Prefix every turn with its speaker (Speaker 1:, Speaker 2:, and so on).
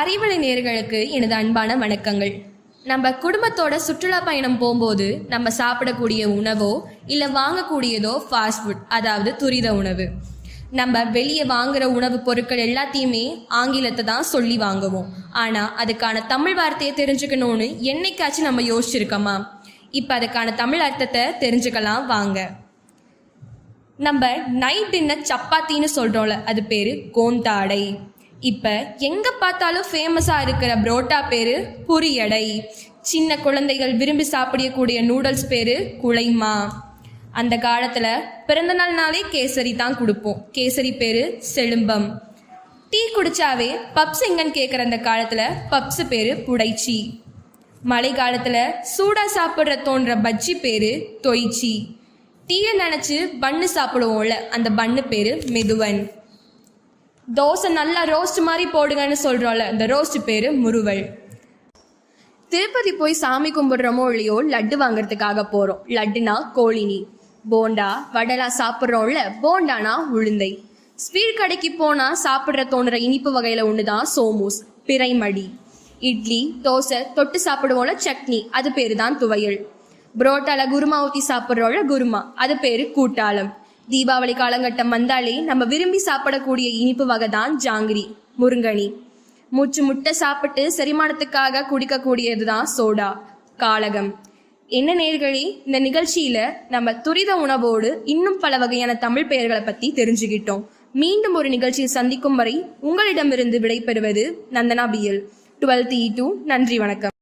Speaker 1: அறிவலை நேர்களுக்கு எனது அன்பான வணக்கங்கள். நம்ம குடும்பத்தோட சுற்றுலா பயணம் போகும்போது நம்ம சாப்பிடக்கூடிய உணவோ இல்லை வாங்கக்கூடியதோ ஃபாஸ்ட் ஃபுட் அதாவது துரித உணவு. நம்ம வெளியே வாங்குற உணவுப் பொருட்கள் எல்லாத்தையுமே ஆங்கிலத்தை தான் சொல்லி வாங்குவோம். ஆனால் அதுக்கான தமிழ் வார்த்தையை தெரிஞ்சுக்கணும்னு என்னைக்காச்சும் நம்ம யோசிச்சிருக்கோமா? இப்போ அதுக்கான தமிழ் அர்த்தத்தை தெரிஞ்சுக்கலாம் வாங்க. நம்ம நைட் டின்னர் சப்பாத்தின்னு சொல்கிறோம்ல அது பேர் கோந்தாடை. இப்போ எங்கே பார்த்தாலும் ஃபேமஸாக இருக்கிற புரோட்டா பேர் புரியடை சின்ன குழந்தைகள் விரும்பி சாப்பிடக்கூடிய நூடுல்ஸ் பேர் குலைமா. அந்த காலத்தில் பிறந்தநாள்னாலே கேசரி தான் கொடுப்போம். கேசரி பேர் செழும்பம் டீ குடிச்சாவே பப்ஸ் எங்கன்னு கேட்குற அந்த காலத்தில் பப்ஸ் பேர் புடைச்சி. மழை காலத்தில் சூடாக சாப்பிட்ற தோன்ற பஜ்ஜி பேர் தொய்ச்சி. டீயை நினச்சி பன்னு சாப்பிடுவோம்ல அந்த பன்னு பேர் மெதுவன். தோசை நல்லா ரோஸ்ட் மாதிரி போடுங்கன்னு சொல்கிறோம்ல இந்த ரோஸ்ட் பேர் முருவல். திருப்பதி போய் சாமி கும்பிடுறோமோ இல்லையோ லட்டு வாங்குறதுக்காக போகிறோம் லட்டுனா கோழினி. போண்டா வடைலாம் சாப்பிட்றோம்ல போண்டானா உளுந்தை. ஸ்வீட் கடைக்கு போனால் சாப்பிட்ற தோணுற இனிப்பு வகையில் ஒன்று தான் சோமூஸ் பிறைமடி. இட்லி தோசை தொட்டு சாப்பிடுவோம்ல சட்னி அது பேர் தான் துவையல். புரோட்டால குருமா ஊற்றி சாப்பிட்றோம்ல குருமா அது பேர் கூட்டாளம். தீபாவளி காலகட்டம் வந்தாலே நம்ம விரும்பி சாப்பிடக்கூடிய இனிப்பு வகை தான் ஜாங்கிரி முருங்கனி. மூச்சு முட்டை சாப்பிட்டு செரிமானத்துக்காக குடிக்கக்கூடியது தான் சோடா காலகம். என்ன நேர்களே இந்த நிகழ்ச்சியில நம்ம துரித உணவோடு இன்னும் பல வகையான தமிழ் பெயர்களை பத்தி தெரிஞ்சுக்கிட்டோம் மீண்டும் ஒரு நிகழ்ச்சியில் சந்திக்கும் வரை உங்களிடமிருந்து விடைபெறுவது Nandana PL twelfth E two நன்றி வணக்கம்.